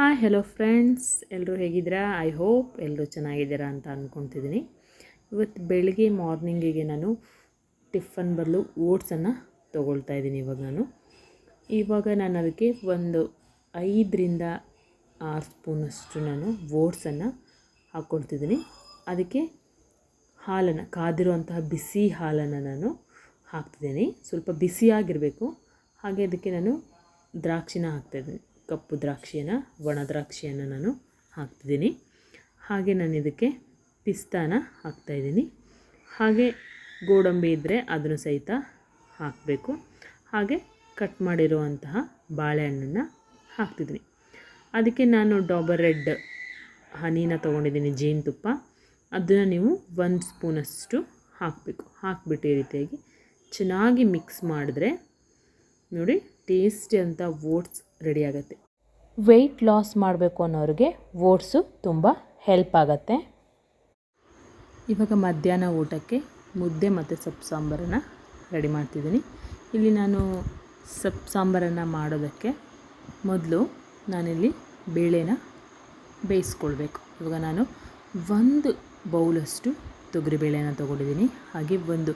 Hi hello friends ಎಲ್ಲರೂ ಹೇಗಿದ್ದೀರಾ? I hope ಎಲ್ಲರೂ ಚೆನ್ನಾಗಿದ್ದೀರಾ ಅಂತ ಅಂದ್ಕೊತಿದ್ದೀನಿ ಇವತ್ತು ಬೆಳಗ್ಗೆ ಮಾರ್ನಿಂಗಿಗೆ ನಾನು ಟಿಫನ್ ಬದಲು ಓಟ್ಸನ್ನು ತೊಗೊಳ್ತಾ ಇದ್ದೀನಿ ಇವಾಗ ನಾನು. ಇವಾಗ ನಾನು ಅದಕ್ಕೆ ಒಂದು ಐದರಿಂದ ಆರು ಸ್ಪೂನಷ್ಟು ನಾನು ಓಟ್ಸನ್ನು ಹಾಕ್ಕೊಳ್ತಿದ್ದೀನಿ. ಅದಕ್ಕೆ ಹಾಲನ್ನು, ಕಾದಿರುವಂತಹ ಬಿಸಿ ಹಾಲನ್ನು ನಾನು ಹಾಕ್ತಿದ್ದೀನಿ. ಸ್ವಲ್ಪ ಬಿಸಿಯಾಗಿರಬೇಕು. ಹಾಗೆ ಅದಕ್ಕೆ ನಾನು ದ್ರಾಕ್ಷಿನ ಹಾಕ್ತಾಯಿದ್ದೀನಿ ಕಪ್ಪು ದ್ರಾಕ್ಷಿಯನ್ನು, ಒಣ ದ್ರಾಕ್ಷಿಯನ್ನು ನಾನು ಹಾಕ್ತಿದ್ದೀನಿ. ಹಾಗೆ ನಾನು ಇದಕ್ಕೆ ಪಿಸ್ತಾನ ಹಾಕ್ತಾಯಿದ್ದೀನಿ ಹಾಗೆ ಗೋಡಂಬಿ ಇದ್ದರೆ ಅದನ್ನು ಸಹಿತ ಹಾಕಬೇಕು. ಹಾಗೆ ಕಟ್ ಮಾಡಿರುವಂತಹ ಬಾಳೆಹಣ್ಣನ್ನು ಹಾಕ್ತಿದ್ದೀನಿ. ಅದಕ್ಕೆ ನಾನು ಡಾಬರ್ ರೆಡ್ ಹನಿನ ತೊಗೊಂಡಿದ್ದೀನಿ ಜೇನುತುಪ್ಪ ಅದನ್ನು ನೀವು ಒಂದು ಸ್ಪೂನಷ್ಟು ಹಾಕಬೇಕು. ಹಾಕಿಬಿಟ್ಟು ಈ ರೀತಿಯಾಗಿ ಚೆನ್ನಾಗಿ ಮಿಕ್ಸ್ ಮಾಡಿದ್ರೆ ನೋಡಿ ಟೇಸ್ಟಿ ಅಂತ ಓಟ್ಸ್ ರೆಡಿ ಆಗುತ್ತೆ. ವೆಯ್ಟ್ ಲಾಸ್ ಮಾಡಬೇಕು ಅನ್ನೋರಿಗೆ ಓಟ್ಸು ತುಂಬ ಹೆಲ್ಪ್ ಆಗುತ್ತೆ. ಇವಾಗ ಮಧ್ಯಾಹ್ನ ಊಟಕ್ಕೆ ಮುದ್ದೆ ಮತ್ತು ಸೊಪ್ಪು ಸಾಂಬಾರನ್ನು ರೆಡಿ ಮಾಡ್ತಿದ್ದೀನಿ. ಇಲ್ಲಿ ನಾನು ಸೊಪ್ಪು ಸಾಂಬಾರನ್ನು ಮಾಡೋದಕ್ಕೆ ಮೊದಲು ನಾನಿಲ್ಲಿ ಬೇಳೆನ ಬೇಯಿಸ್ಕೊಳ್ಬೇಕು. ಇವಾಗ ನಾನು ಒಂದು ಬೌಲಷ್ಟು ತೊಗರಿಬೇಳೆನ ತೊಗೊಂಡಿದ್ದೀನಿ. ಹಾಗೆ ಒಂದು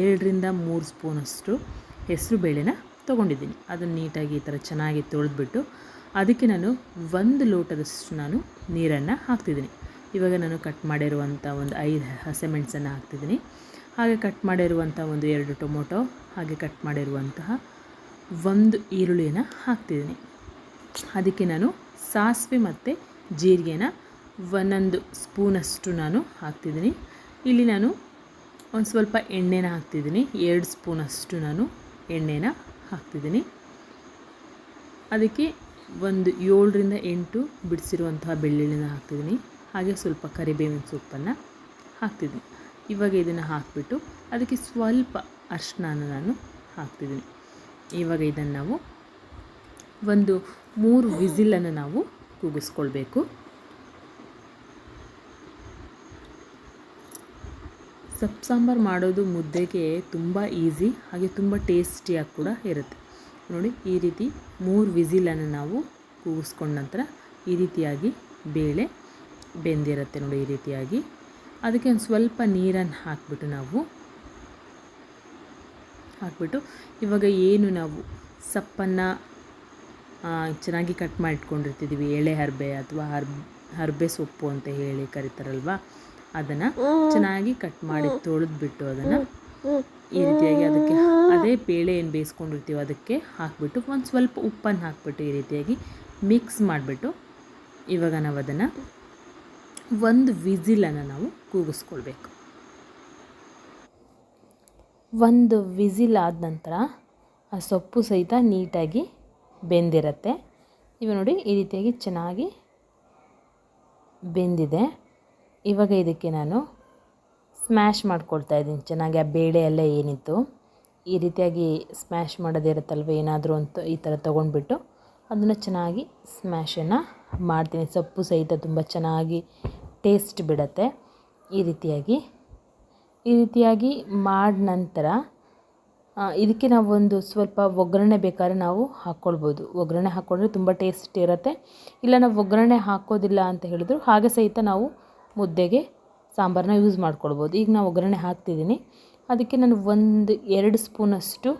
ಎರಡರಿಂದ ಮೂರು ಸ್ಪೂನಷ್ಟು ಹೆಸರು ಬೇಳೆನ ತೊಗೊಂಡಿದ್ದೀನಿ. ಅದನ್ನು ನೀಟಾಗಿ ಈ ಥರ ಚೆನ್ನಾಗಿ ತೊಳೆದ್ಬಿಟ್ಟು ಅದಕ್ಕೆ ನಾನು ಒಂದು ಲೋಟದಷ್ಟು ನಾನು ನೀರನ್ನು ಹಾಕ್ತಿದ್ದೀನಿ. ಇವಾಗ ನಾನು ಕಟ್ ಮಾಡಿರುವಂಥ ಒಂದು ಐದು ಹಸೆಮೆಣಸನ್ನು ಹಾಕ್ತಿದ್ದೀನಿ. ಹಾಗೆ ಕಟ್ ಮಾಡಿರುವಂಥ ಒಂದು ಎರಡು ಟೊಮೊಟೊ, ಹಾಗೆ ಕಟ್ ಮಾಡಿರುವಂತಹ ಒಂದು ಈರುಳ್ಳಿಯನ್ನು ಹಾಕ್ತಿದ್ದೀನಿ. ಅದಕ್ಕೆ ನಾನು ಸಾಸಿವೆ ಮತ್ತು ಜೀರಿಗೆನ ಒಂದೊಂದು ಸ್ಪೂನಷ್ಟು ನಾನು ಹಾಕ್ತಿದ್ದೀನಿ. ಇಲ್ಲಿ ನಾನು ಒಂದು ಸ್ವಲ್ಪ ಎಣ್ಣೆನ ಹಾಕ್ತಿದ್ದೀನಿ. ಎರಡು ಸ್ಪೂನಷ್ಟು ನಾನು ಎಣ್ಣೆನ ಹಾಕ್ತಿದ್ದೀನಿ. ಅದಕ್ಕೆ ಒಂದು ಏಳರಿಂದ ಎಂಟು ಬಿಡಿಸಿರುವಂತಹ ಬೆಳ್ಳುಳ್ಳಿನ ಹಾಕ್ತಿದ್ದೀನಿ. ಹಾಗೆ ಸ್ವಲ್ಪ ಕರಿಬೇವಿನ ಸೊಪ್ಪನ್ನು ಹಾಕ್ತಿದ್ದೀನಿ. ಇವಾಗ ಇದನ್ನು ಹಾಕಿಬಿಟ್ಟು ಅದಕ್ಕೆ ಸ್ವಲ್ಪ ಅರ್ಶಿನ ನಾನು ಹಾಕ್ತಿದ್ದೀನಿ. ಇವಾಗ ಇದನ್ನು ನಾವು ಒಂದು ಮೂರು ವಿಸಿಲನ್ನು ನಾವು ಕೂಗಿಸ್ಕೊಳ್ಬೇಕು. ಸೊಪ್ಪು ಸಾಂಬಾರು ಮಾಡೋದು ಮುದ್ದೆಗೆ ತುಂಬ ಈಸಿ ಹಾಗೆ ತುಂಬ ಟೇಸ್ಟಿಯಾಗಿ ಕೂಡ ಇರುತ್ತೆ. ನೋಡಿ, ಈ ರೀತಿ ಮೂರು ವಿಸಿಲನ್ನು ನಾವು ಕೂಗಿಸ್ಕೊಂಡ ನಂತರ ಈ ರೀತಿಯಾಗಿ ಬೇಳೆ ಬೆಂದಿರುತ್ತೆ ನೋಡಿ, ಈ ರೀತಿಯಾಗಿ. ಅದಕ್ಕೆ ಒಂದು ಸ್ವಲ್ಪ ನೀರನ್ನು ಹಾಕಿಬಿಟ್ಟು ನಾವು, ಹಾಕ್ಬಿಟ್ಟು ಇವಾಗ ಏನು ನಾವು ಸಪ್ಪನ್ನು ಚೆನ್ನಾಗಿ ಕಟ್ ಮಾಡಿಟ್ಕೊಂಡಿರ್ತಿದ್ದೀವಿ ಎಳೆ ಹರ್ಬೆ ಅಥವಾ ಹರ್ ಹರ್ಬೆ ಸೊಪ್ಪು ಅಂತ ಹೇಳಿ ಕರಿತಾರಲ್ವ? ಅದನ್ನು ಚೆನ್ನಾಗಿ ಕಟ್ ಮಾಡಿ ತೊಳೆದ್ಬಿಟ್ಟು ಅದನ್ನು ಈ ರೀತಿಯಾಗಿ ಅದಕ್ಕೆ ಅದೇ ಬೇಳೆ ಏನು ಬೇಯಿಸ್ಕೊಂಡಿರ್ತೀವೋ ಅದಕ್ಕೆ ಹಾಕಿಬಿಟ್ಟು ಒಂದು ಸ್ವಲ್ಪ ಉಪ್ಪನ್ನು ಹಾಕಿಬಿಟ್ಟು ಈ ರೀತಿಯಾಗಿ ಮಿಕ್ಸ್ ಮಾಡಿಬಿಟ್ಟು ಇವಾಗ ನಾವು ಅದನ್ನು ಒಂದು ವಿಸಿಲನ್ನು ನಾವು ಕೂಗಿಸ್ಕೊಳ್ಬೇಕು. ಒಂದು ವಿಸಿಲ್ ಆದ ನಂತರ ಆ ಸೊಪ್ಪು ಸಹಿತ ನೀಟಾಗಿ ಬೆಂದಿರುತ್ತೆ. ಇವ ನೋಡಿ ಈ ರೀತಿಯಾಗಿ ಚೆನ್ನಾಗಿ ಬೆಂದಿದೆ. ಇವಾಗ ಇದಕ್ಕೆ ನಾನು ಸ್ಮ್ಯಾಶ್ ಮಾಡ್ಕೊಳ್ತಾ ಇದ್ದೀನಿ. ಚೆನ್ನಾಗಿ ಆ ಬೇಳೆ ಎಲ್ಲ ಏನಿತ್ತು, ಈ ರೀತಿಯಾಗಿ ಸ್ಮ್ಯಾಶ್ ಮಾಡೋದಿರುತ್ತಲ್ವ, ಏನಾದರೂ ಅಂತ ಈ ಥರ ತೊಗೊಂಡ್ಬಿಟ್ಟು ಅದನ್ನು ಚೆನ್ನಾಗಿ ಸ್ಮ್ಯಾಶನ್ನು ಮಾಡ್ತೀನಿ. ಸೊಪ್ಪು ಸಹಿತ ತುಂಬ ಚೆನ್ನಾಗಿ ಟೇಸ್ಟ್ ಬಿಡುತ್ತೆ. ಈ ರೀತಿಯಾಗಿ ಈ ರೀತಿಯಾಗಿ ಮಾಡಿದ ನಂತರ ಇದಕ್ಕೆ ನಾವು ಒಂದು ಸ್ವಲ್ಪ ಒಗ್ಗರಣೆ ಬೇಕಾದ್ರೆ ನಾವು ಹಾಕ್ಕೊಳ್ಬೋದು ಒಗ್ಗರಣೆ ಹಾಕ್ಕೊಂಡ್ರೆ ತುಂಬ ಟೇಸ್ಟ್ ಇರುತ್ತೆ. ಇಲ್ಲ ನಾವು ಒಗ್ಗರಣೆ ಹಾಕೋದಿಲ್ಲ ಅಂತ ಹೇಳಿದ್ರು, ಹಾಗೆ ಸಹಿತ ನಾವು ಮುದ್ದೆಗೆ ಸಾಂಬಾರನ್ನ ಯೂಸ್ ಮಾಡ್ಕೊಳ್ಬೋದು. ಈಗ ನಾವು ಒಗ್ಗರಣೆ ಹಾಕ್ತಿದ್ದೀನಿ ಅದಕ್ಕೆ ನಾನು ಒಂದು ಎರಡು ಸ್ಪೂನಷ್ಟು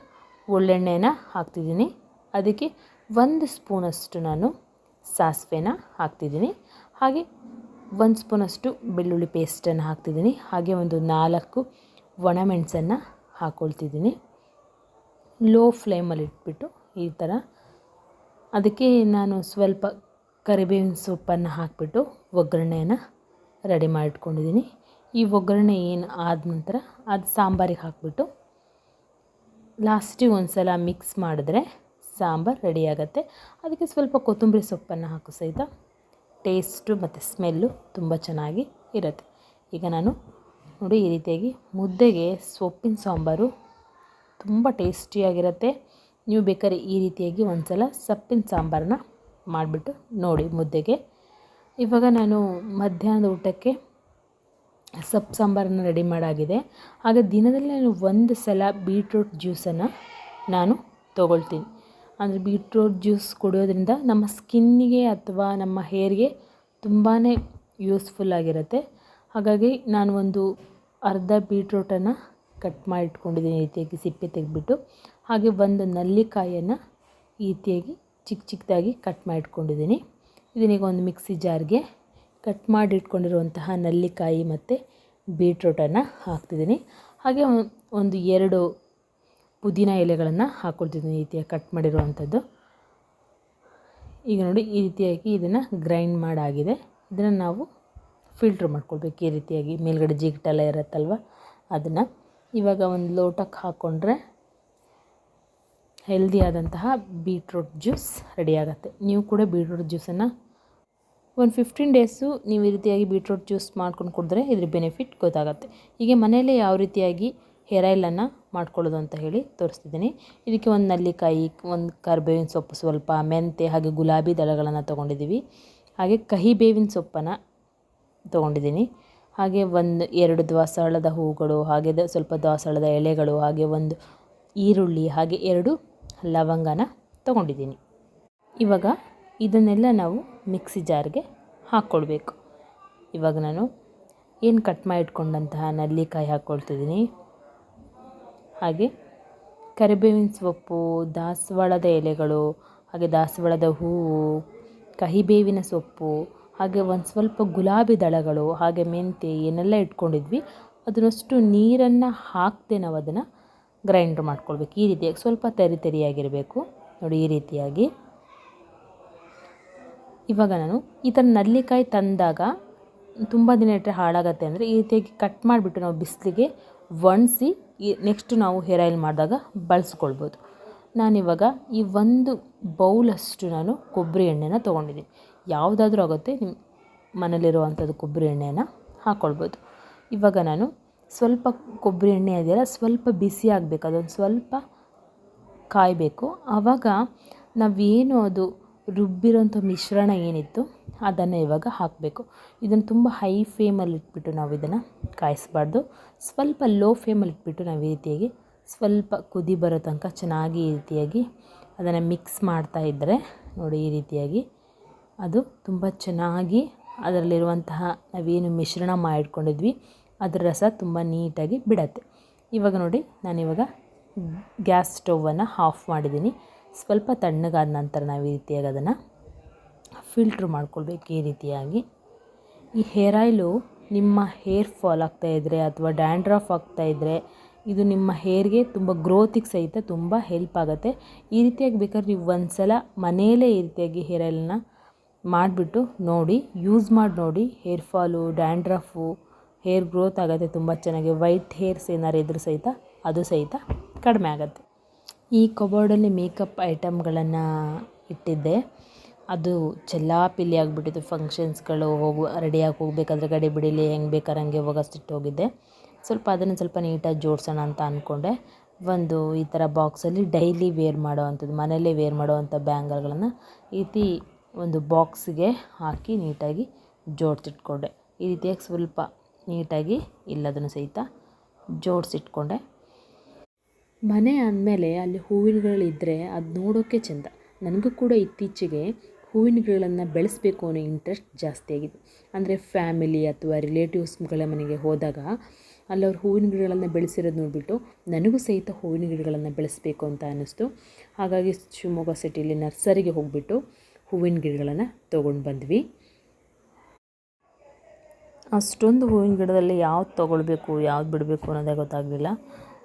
ಒಳ್ಳೆಣ್ಣೆನ ಹಾಕ್ತಿದ್ದೀನಿ ಅದಕ್ಕೆ ಒಂದು ಸ್ಪೂನಷ್ಟು ನಾನು ಸಾಸಿವೆನ ಹಾಕ್ತಿದ್ದೀನಿ ಹಾಗೆ ಒಂದು ಸ್ಪೂನಷ್ಟು ಬೆಳ್ಳುಳ್ಳಿ ಪೇಸ್ಟನ್ನು ಹಾಕ್ತಿದ್ದೀನಿ ಹಾಗೆ ಒಂದು ನಾಲ್ಕು ಒಣಮೆಣಸನ್ನು ಹಾಕ್ಕೊಳ್ತಿದ್ದೀನಿ ಲೋ ಫ್ಲೇಮಲ್ಲಿ ಇಟ್ಬಿಟ್ಟು ಈ ಥರ ಅದಕ್ಕೆ ನಾನು ಸ್ವಲ್ಪ ಕರಿಬೇವಿನ ಸೊಪ್ಪನ್ನು ಹಾಕಿಬಿಟ್ಟು ಒಗ್ಗರಣೆಯನ್ನು ರೆಡಿ ಮಾಡಿಟ್ಕೊಂಡಿದ್ದೀನಿ. ಈ ಒಗ್ಗರಣೆ ಏನು ಆದ ನಂತರ ಅದು ಸಾಂಬಾರಿಗೆ ಹಾಕಿಬಿಟ್ಟು ಲಾಸ್ಟಿಗೆ ಒಂದು ಸಲ ಮಿಕ್ಸ್ ಮಾಡಿದ್ರೆ ಸಾಂಬಾರು ರೆಡಿ ಅದಕ್ಕೆ ಸ್ವಲ್ಪ ಕೊತ್ತಂಬರಿ ಸೊಪ್ಪನ್ನು ಹಾಕು ಸಹಿತ. ಟೇಸ್ಟು ಮತ್ತು ಸ್ಮೆಲ್ಲು ತುಂಬ ಚೆನ್ನಾಗಿ ಇರುತ್ತೆ. ಈಗ ನಾನು ನೋಡಿ ಈ ರೀತಿಯಾಗಿ ಮುದ್ದೆಗೆ ಸೊಪ್ಪಿನ ಸಾಂಬಾರು ತುಂಬ ಟೇಸ್ಟಿಯಾಗಿರುತ್ತೆ. ನೀವು ಬೇಕಾದ್ರೆ ಈ ರೀತಿಯಾಗಿ ಒಂದು ಸಲ ಸೊಪ್ಪಿನ ಸಾಂಬಾರನ್ನ ಮಾಡಿಬಿಟ್ಟು ನೋಡಿ ಮುದ್ದೆಗೆ. ಇವಾಗ ನಾನು ಮಧ್ಯಾಹ್ನದ ಊಟಕ್ಕೆ ಸೊಪ್ಪು ಸಾಂಬಾರನ್ನು ರೆಡಿ ಮಾಡಾಗಿದೆ. ಆಗ ದಿನದಲ್ಲಿ ನಾನು ಒಂದು ಸಲ ಬೀಟ್ರೂಟ್ ಜ್ಯೂಸನ್ನು ನಾನು ತೊಗೊಳ್ತೀನಿ. ಅಂದರೆ ಬೀಟ್ರೂಟ್ ಜ್ಯೂಸ್ ಕುಡಿಯೋದ್ರಿಂದ ನಮ್ಮ ಸ್ಕಿನ್ನಿಗೆ ಅಥವಾ ನಮ್ಮ ಹೇರ್ಗೆ ತುಂಬಾ ಯೂಸ್ಫುಲ್ ಆಗಿರುತ್ತೆ. ಹಾಗಾಗಿ ನಾನು ಒಂದು ಅರ್ಧ ಬೀಟ್ರೂಟನ್ನು ಕಟ್ ಮಾಡಿ ಇಟ್ಕೊಂಡಿದ್ದೀನಿ ರೀತಿಯಾಗಿ ಸಿಪ್ಪೆ ತೆಗೆದ್ಬಿಟ್ಟು. ಹಾಗೆ ಒಂದು ನಲ್ಲಿಕಾಯನ್ನು ಈ ರೀತಿಯಾಗಿ ಚಿಕ್ಕ ಚಿಕ್ಕದಾಗಿ ಕಟ್ ಮಾಡಿ ಇಟ್ಕೊಂಡಿದ್ದೀನಿ ಇದನ್ನೀಗ ಒಂದು ಮಿಕ್ಸಿ ಜಾರ್ಗೆ ಕಟ್ ಮಾಡಿ ಇಟ್ಕೊಂಡಿರುವಂತಹ ನಲ್ಲಿಕಾಯಿ ಮತ್ತು ಬೀಟ್ರೋಟನ್ನು ಹಾಕ್ತಿದ್ದೀನಿ. ಹಾಗೆ ಒಂದು ಎರಡು ಪುದೀನ ಎಲೆಗಳನ್ನು ಹಾಕ್ಕೊಳ್ತಿದ್ದೀನಿ ಈ ರೀತಿಯಾಗಿ ಕಟ್ ಮಾಡಿರುವಂಥದ್ದು. ಈಗ ನೋಡಿ ಈ ರೀತಿಯಾಗಿ ಇದನ್ನು ಗ್ರೈಂಡ್ ಮಾಡಾಗಿದೆ. ಇದನ್ನು ನಾವು ಫಿಲ್ಟ್ರ್ ಮಾಡ್ಕೊಳ್ಬೇಕು ಈ ರೀತಿಯಾಗಿ. ಮೇಲ್ಗಡೆ ಜಿಗಿಟೆಲ್ಲ ಇರುತ್ತಲ್ವ? ಅದನ್ನು ಇವಾಗ ಒಂದು ಲೋಟಕ್ಕೆ ಹಾಕ್ಕೊಂಡ್ರೆ ಹೆಲ್ದಿಯಾದಂತಹ ಬೀಟ್ರೂಟ್ ಜ್ಯೂಸ್ ರೆಡಿಯಾಗತ್ತೆ ನೀವು ಕೂಡ ಬೀಟ್ರೂಟ್ ಜ್ಯೂಸನ್ನು ಒಂದು ಫಿಫ್ಟೀನ್ ಡೇಸು ನೀವು ಈ ರೀತಿಯಾಗಿ ಬೀಟ್ರೂಟ್ ಜ್ಯೂಸ್ ಮಾಡ್ಕೊಂಡು ಕುಡಿದ್ರೆ ಇದ್ರ ಬೆನಿಫಿಟ್ ಗೊತ್ತಾಗುತ್ತೆ. ಹೀಗೆ ಮನೆಯಲ್ಲೇ ಯಾವ ರೀತಿಯಾಗಿ ಹೇರ್ ಆಯಿಲನ್ನು ಮಾಡ್ಕೊಳ್ಳೋದು ಅಂತ ಹೇಳಿ ತೋರಿಸ್ತಿದ್ದೀನಿ. ಇದಕ್ಕೆ ಒಂದು ನಲ್ಲಿಕಾಯಿ, ಒಂದು ಕರಿಬೇವಿನ ಸೊಪ್ಪು ಸ್ವಲ್ಪ, ಮೆಂತೆ ಹಾಗೆ ಗುಲಾಬಿ ದಳಗಳನ್ನು ತೊಗೊಂಡಿದ್ದೀವಿ. ಹಾಗೆ ಕಹಿ ಬೇವಿನ ಸೊಪ್ಪನ್ನು ತೊಗೊಂಡಿದ್ದೀನಿ. ಹಾಗೆ ಒಂದು ಎರಡು ದಾಸವಾಳದ ಹೂಗಳು, ಹಾಗೆ ಸ್ವಲ್ಪ ದಾಸವಾಳದ ಎಲೆಗಳು, ಹಾಗೆ ಒಂದು ಈರುಳ್ಳಿ, ಹಾಗೆ ಎರಡು ಲವಂಗನ ತೊಗೊಂಡಿದ್ದೀನಿ. ಇವಾಗ ಇದನ್ನೆಲ್ಲ ನಾವು ಮಿಕ್ಸಿ ಜಾರ್ಗೆ ಹಾಕ್ಕೊಳ್ಬೇಕು. ಇವಾಗ ನಾನು ಏನು ಕಟ್ ಮಾಡಿ ಇಟ್ಕೊಂಡಂತಹ ನಲ್ಲಿಕಾಯಿ ಹಾಕ್ಕೊಳ್ತಿದ್ದೀನಿ. ಹಾಗೆ ಕರಿಬೇವಿನ ಸೊಪ್ಪು, ದಾಸವಾಳದ ಎಲೆಗಳು, ಹಾಗೆ ದಾಸವಾಳದ ಹೂವು, ಕಹಿಬೇವಿನ ಸೊಪ್ಪು, ಹಾಗೆ ಒಂದು ಸ್ವಲ್ಪ ಗುಲಾಬಿ ದಳಗಳು, ಹಾಗೆ ಮೆಂತೆ ಏನೆಲ್ಲ ಇಟ್ಕೊಂಡಿದ್ವಿ, ಅದನ್ನಷ್ಟು ನೀರನ್ನು ಹಾಕದೆ ನಾವು ಅದನ್ನು ಗ್ರೈಂಡ್ರ್ ಮಾಡ್ಕೊಳ್ಬೇಕು. ಈ ರೀತಿಯಾಗಿ ಸ್ವಲ್ಪ ತರಿ ತರಿಯಾಗಿರಬೇಕು. ನೋಡಿ ಈ ರೀತಿಯಾಗಿ. ಇವಾಗ ನಾನು ಈ ಥರ ನಲ್ಲಿಕಾಯಿ ತಂದಾಗ ತುಂಬ ದಿನ ಇಟ್ಟರೆ ಹಾಳಾಗತ್ತೆ ಅಂದರೆ ಈ ರೀತಿಯಾಗಿ ಕಟ್ ಮಾಡಿಬಿಟ್ಟು ನಾವು ಬಿಸಿಲಿಗೆ ಒಣಸಿ ಈ ನೆಕ್ಸ್ಟ್ ನಾವು ಹೇರ್ ಆಯಿಲ್ ಮಾಡಿದಾಗ ಬಳಸ್ಕೊಳ್ಬೋದು. ನಾನಿವಾಗ ಈ ಒಂದು ಬೌಲಷ್ಟು ನಾನು ಕೊಬ್ಬರಿ ಎಣ್ಣೆನ ತೊಗೊಂಡಿದ್ದೀನಿ. ಯಾವುದಾದ್ರೂ ಆಗುತ್ತೆ ನಿಮ್ಮ ಮನೇಲಿರುವಂಥದ್ದು ಕೊಬ್ಬರಿ ಎಣ್ಣೆನ ಹಾಕ್ಕೊಳ್ಬೋದು ಇವಾಗ ನಾನು ಸ್ವಲ್ಪ ಕೊಬ್ಬರಿ ಎಣ್ಣೆ ಇದೆಯಲ್ಲ, ಸ್ವಲ್ಪ ಬಿಸಿ ಆಗಬೇಕು, ಅದೊಂದು ಸ್ವಲ್ಪ ಕಾಯಬೇಕು. ಆವಾಗ ನಾವೇನು ಅದು ರುಬ್ಬಿರೋಂಥ ಮಿಶ್ರಣ ಏನಿತ್ತು ಅದನ್ನು ಇವಾಗ ಹಾಕಬೇಕು. ಇದನ್ನು ತುಂಬ ಹೈ ಫ್ಲೇಮಲ್ಲಿ ಇಟ್ಬಿಟ್ಟು ನಾವು ಇದನ್ನು ಕಾಯಿಸ್ಬಾರ್ದು. ಸ್ವಲ್ಪ ಲೋ ಫ್ಲೇಮಲ್ಲಿ ಇಟ್ಬಿಟ್ಟು ನಾವು ಈ ರೀತಿಯಾಗಿ ಸ್ವಲ್ಪ ಕುದಿ ಬರೋ ತನಕ ಚೆನ್ನಾಗಿ ಈ ರೀತಿಯಾಗಿ ಅದನ್ನು ಮಿಕ್ಸ್ ಮಾಡ್ತಾ ಇದ್ದರೆ ನೋಡಿ ಈ ರೀತಿಯಾಗಿ ಅದು ತುಂಬ ಚೆನ್ನಾಗಿ ಅದರಲ್ಲಿರುವಂತಹ ನಾವೇನು ಮಿಶ್ರಣ ಮಾಡಿಟ್ಕೊಂಡಿದ್ವಿ, ಅದರ ರಸ ತುಂಬ ನೀಟಾಗಿ ಬಿಡತ್ತೆ. ಇವಾಗ ನೋಡಿ ನಾನಿವಾಗ ಗ್ಯಾಸ್ ಸ್ಟೌವನ್ನು ಆಫ್ ಮಾಡಿದ್ದೀನಿ. ಸ್ವಲ್ಪ ತಣ್ಣಗಾದ ನಂತರ ನಾವು ಈ ರೀತಿಯಾಗಿ ಅದನ್ನು ಫಿಲ್ಟ್ರ್ ಮಾಡ್ಕೊಳ್ಬೇಕು ಈ ರೀತಿಯಾಗಿ. ಈ ಹೇರ್ ಆಯಿಲು ನಿಮ್ಮ ಹೇರ್ ಫಾಲ್ ಆಗ್ತಾ ಇದ್ದರೆ ಅಥವಾ ಡ್ಯಾಂಡ್ರಫ್ ಇದ್ದರೆ ಇದು ನಿಮ್ಮ ಹೇರ್ಗೆ ತುಂಬ ಗ್ರೋತಿಗೆ ಸಹಿತ ತುಂಬ ಹೆಲ್ಪ್ ಆಗುತ್ತೆ. ಈ ರೀತಿಯಾಗಿ ಬೇಕಾದ್ರೆ ನೀವು ಒಂದು ಸಲ ಮನೆಯಲ್ಲೇ ಈ ರೀತಿಯಾಗಿ ಹೇರ್ ಆಯಿಲನ್ನ ಮಾಡಿಬಿಟ್ಟು ನೋಡಿ, ಯೂಸ್ ಮಾಡಿ ನೋಡಿ, hair fall, dandruff, hair growth ಆಗುತ್ತೆ ತುಂಬ ಚೆನ್ನಾಗಿ. ವೈಟ್ ಹೇರ್ಸ್ ಏನಾರು ಇದ್ರೂ ಸಹಿತ ಅದು ಸಹಿತ ಕಡಿಮೆ ಆಗುತ್ತೆ. ಈ ಕಬೋರ್ಡಲ್ಲಿ ಮೇಕಪ್ ಐಟಮ್ಗಳನ್ನು ಇಟ್ಟಿದ್ದೆ. ಅದು ಚೆಲ್ಲಾಪಿಲ್ಲಿ ಆಗಿಬಿಟ್ಟಿತ್ತು. ಫಂಕ್ಷನ್ಸ್ಗಳು ಹೋಗು, ರೆಡಿಯಾಗಿ ಹೋಗಬೇಕಾದ್ರೆ ಗಡಿ ಬಿಡಿಲಿ ಹೆಂಗೆ ಬೇಕಾದ್ರೆ ಹಂಗೆ ಸ್ವಲ್ಪ ಅದನ್ನು ಸ್ವಲ್ಪ ನೀಟಾಗಿ ಜೋಡಿಸೋಣ ಅಂತ ಅಂದ್ಕೊಂಡೆ ಒಂದು ಈ ಥರ ಬಾಕ್ಸಲ್ಲಿ ಡೈಲಿ ವೇರ್ ಮಾಡೋ ಅಂಥದ್ದು ಮನೆಯಲ್ಲೇ ವೇರ್ ಮಾಡೋವಂಥ ಬ್ಯಾಂಗಲ್ಗಳನ್ನು ಈ ಒಂದು ಬಾಕ್ಸಿಗೆ ಹಾಕಿ ನೀಟಾಗಿ ಜೋಡಿಸಿಟ್ಕೊಂಡೆ. ಈ ರೀತಿಯಾಗಿ ಸ್ವಲ್ಪ ನೀಟಾಗಿ ಇಲ್ಲದನ್ನು ಸಹಿತ ಜೋಡಿಸಿಟ್ಕೊಂಡೆ. ಮನೆ ಅಂದಮೇಲೆ ಅಲ್ಲಿ ಹೂವಿನ ಗಿಡಗಳಿದ್ದರೆ ಅದು ನೋಡೋಕ್ಕೆ ಚೆಂದ. ನನಗೂ ಕೂಡ ಇತ್ತೀಚೆಗೆ ಹೂವಿನ ಗಿಡಗಳನ್ನು ಬೆಳೆಸಬೇಕು ಅನ್ನೋ ಇಂಟ್ರೆಸ್ಟ್ ಜಾಸ್ತಿ ಆಗಿದೆ ಅಂದರೆ ಫ್ಯಾಮಿಲಿ ಅಥವಾ ರಿಲೇಟಿವ್ಸ್ಗಳ ಮನೆಗೆ ಹೋದಾಗ ಅಲ್ಲಿ ಅವ್ರು ಹೂವಿನ ಗಿಡಗಳನ್ನು ಬೆಳೆಸಿರೋದು ನೋಡಿಬಿಟ್ಟು ನನಗೂ ಸಹಿತ ಹೂವಿನ ಗಿಡಗಳನ್ನು ಬೆಳೆಸಬೇಕು ಅಂತ ಅನ್ನಿಸ್ತು. ಹಾಗಾಗಿ ಶಿವಮೊಗ್ಗ ಸಿಟಿಲಿ ನರ್ಸರಿಗೆ ಹೋಗಿಬಿಟ್ಟು ಹೂವಿನ ಗಿಡಗಳನ್ನು ತೊಗೊಂಡು ಬಂದ್ವಿ. ಅಷ್ಟೊಂದು ಹೂವಿನ ಗಿಡದಲ್ಲಿ ಯಾವ್ದು ತೊಗೊಳ್ಬೇಕು, ಯಾವ್ದು ಬಿಡಬೇಕು ಅನ್ನೋದೇ ಗೊತ್ತಾಗಲಿಲ್ಲ.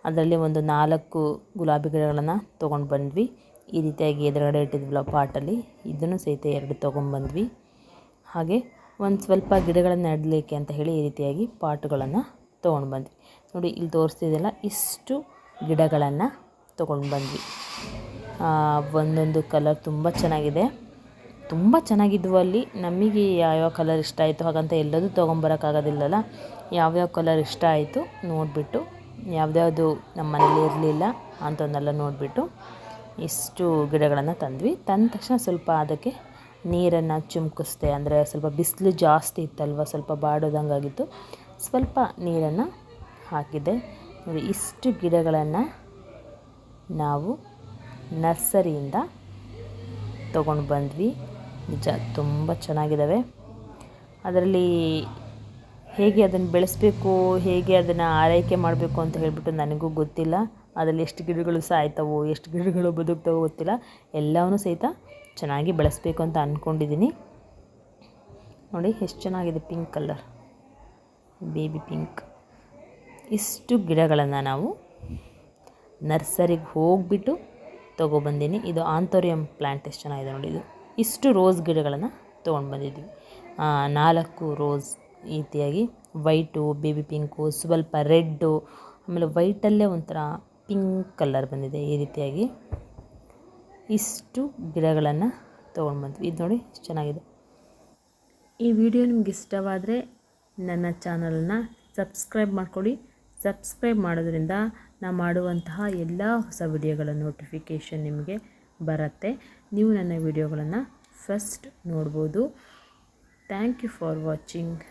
ಅದರಲ್ಲಿ ಒಂದು ನಾಲ್ಕು ಗುಲಾಬಿ ಗಿಡಗಳನ್ನು ತೊಗೊಂಡು ಬಂದ್ವಿ. ಈ ರೀತಿಯಾಗಿ ಎದುರುಗಡೆ ಇಟ್ಟಿದ್ವಲ್ಲ ಪಾಟಲ್ಲಿ, ಇದನ್ನು ಸಹಿತ ಎರಡು ತೊಗೊಂಡ್ಬಂದ್ವಿ ಹಾಗೆ ಒಂದು ಸ್ವಲ್ಪ ಗಿಡಗಳನ್ನು ನೆಡಲಿಕ್ಕೆ ಅಂತ ಹೇಳಿ ಈ ರೀತಿಯಾಗಿ ಪಾಟುಗಳನ್ನು ತೊಗೊಂಡು ಬಂದ್ವಿ. ನೋಡಿ, ಇಲ್ಲಿ ತೋರಿಸ್ತಿದ್ದೆಲ್ಲ ಇಷ್ಟು ಗಿಡಗಳನ್ನು ತೊಗೊಂಡು ಬಂದ್ವಿ. ಒಂದೊಂದು ಕಲರ್ ತುಂಬ ಚೆನ್ನಾಗಿದೆ. ತುಂಬ ಚೆನ್ನಾಗಿದ್ವು ಅಲ್ಲಿ. ನಮಗೆ ಯಾವ್ಯಾವ ಕಲರ್ ಇಷ್ಟ ಆಯಿತು ಹಾಗಂತ ಎಲ್ಲದೂ ತೊಗೊಂಬರೋಕ್ಕಾಗೋದಿಲ್ಲಲ್ಲ ಯಾವ್ಯಾವ ಕಲರ್ ಇಷ್ಟ ಆಯಿತು ನೋಡಿಬಿಟ್ಟು ಯಾವ್ದ್ಯಾವುದು ನಮ್ಮ ಮನೇಲಿ ಇರಲಿಲ್ಲ ಅಂಥವನ್ನೆಲ್ಲ ನೋಡಿಬಿಟ್ಟು ಇಷ್ಟು ಗಿಡಗಳನ್ನು ತಂದ್ವಿ. ತಂದ ತಕ್ಷಣ ಸ್ವಲ್ಪ ಅದಕ್ಕೆ ನೀರನ್ನು ಚಿಮ್ಕಿಸ್ದೆ, ಅಂದರೆ ಸ್ವಲ್ಪ ಬಿಸಿಲು ಜಾಸ್ತಿ ಇತ್ತಲ್ವ, ಸ್ವಲ್ಪ ಬಾಡೋದಂಗಾಗಿತ್ತು, ಸ್ವಲ್ಪ ನೀರನ್ನು ಹಾಕಿದ್ದೆ ನೋಡಿ, ಇಷ್ಟು ಗಿಡಗಳನ್ನು ನಾವು ನರ್ಸರಿಯಿಂದ ತಗೊಂಡು ಬಂದ್ವಿ. ನಿಜ, ತುಂಬ ಚೆನ್ನಾಗಿದ್ದಾವೆ. ಅದರಲ್ಲಿ ಹೇಗೆ ಅದನ್ನು ಬೆಳೆಸಬೇಕು, ಹೇಗೆ ಅದನ್ನು ಆರೈಕೆ ಮಾಡಬೇಕು ಅಂತ ಹೇಳಿಬಿಟ್ಟು ನನಗೂ ಗೊತ್ತಿಲ್ಲ. ಅದರಲ್ಲಿ ಎಷ್ಟು ಗಿಡಗಳು ಸಾಯ್ತವೋ, ಎಷ್ಟು ಗಿಡಗಳು ಬದುಕ್ತವೋ ಗೊತ್ತಿಲ್ಲ. ಎಲ್ಲವನ್ನೂ ಸಹಿತ ಚೆನ್ನಾಗಿ ಬೆಳೆಸಬೇಕು ಅಂತ ಅಂದ್ಕೊಂಡಿದ್ದೀನಿ ನೋಡಿ, ಎಷ್ಟು ಚೆನ್ನಾಗಿದೆ ಪಿಂಕ್ ಕಲರ್. Baby pink. ಇಷ್ಟು ಗಿಡಗಳನ್ನು ನಾವು ನರ್ಸರಿಗೆ ಹೋಗಿಬಿಟ್ಟು ತೊಗೊಬಂದೀನಿ. ಇದು ಆಂಥೋರಿಯಂ ಪ್ಲ್ಯಾಂಟ್ ಎಷ್ಟು ಚೆನ್ನಾಗಿದೆ ನೋಡಿ ಇದು. ಇಷ್ಟು ರೋಸ್ ಗಿಡಗಳನ್ನು ತೊಗೊಂಡು ಬಂದಿದ್ದೀವಿ ನಾಲ್ಕು ರೋಸ್ ಈ ರೀತಿಯಾಗಿ ವೈಟು ಬೇಬಿ ಪಿಂಕು ಸ್ವಲ್ಪ ರೆಡ್ಡು, ಆಮೇಲೆ ವೈಟಲ್ಲೇ ಒಂಥರ ಪಿಂಕ್ ಕಲರ್ ಬಂದಿದೆ ಈ ರೀತಿಯಾಗಿ ಇಷ್ಟು ಗಿಡಗಳನ್ನು ತೊಗೊಂಡು ಬಂದ್ವಿ. ಇದು ನೋಡಿ ಚೆನ್ನಾಗಿದೆ. ಈ ವಿಡಿಯೋ ನಿಮ್ಗೆ ಇಷ್ಟವಾದರೆ ನನ್ನ ಚಾನಲನ್ನು ಸಬ್ಸ್ಕ್ರೈಬ್ ಮಾಡ್ಕೊಳ್ಳಿ. ಸಬ್ಸ್ಕ್ರೈಬ್ ಮಾಡೋದ್ರಿಂದ ನಾನು ಮಾಡುವಂತಹ ಎಲ್ಲ ಹೊಸ ವಿಡಿಯೋಗಳ ನೋಟಿಫಿಕೇಷನ್ ನಿಮಗೆ ಬರುತ್ತೆ. ನೀವು ನನ್ನ ವಿಡಿಯೋಗಳನ್ನು ಫಸ್ಟ್ ನೋಡ್ಬೋದು. Thank you for watching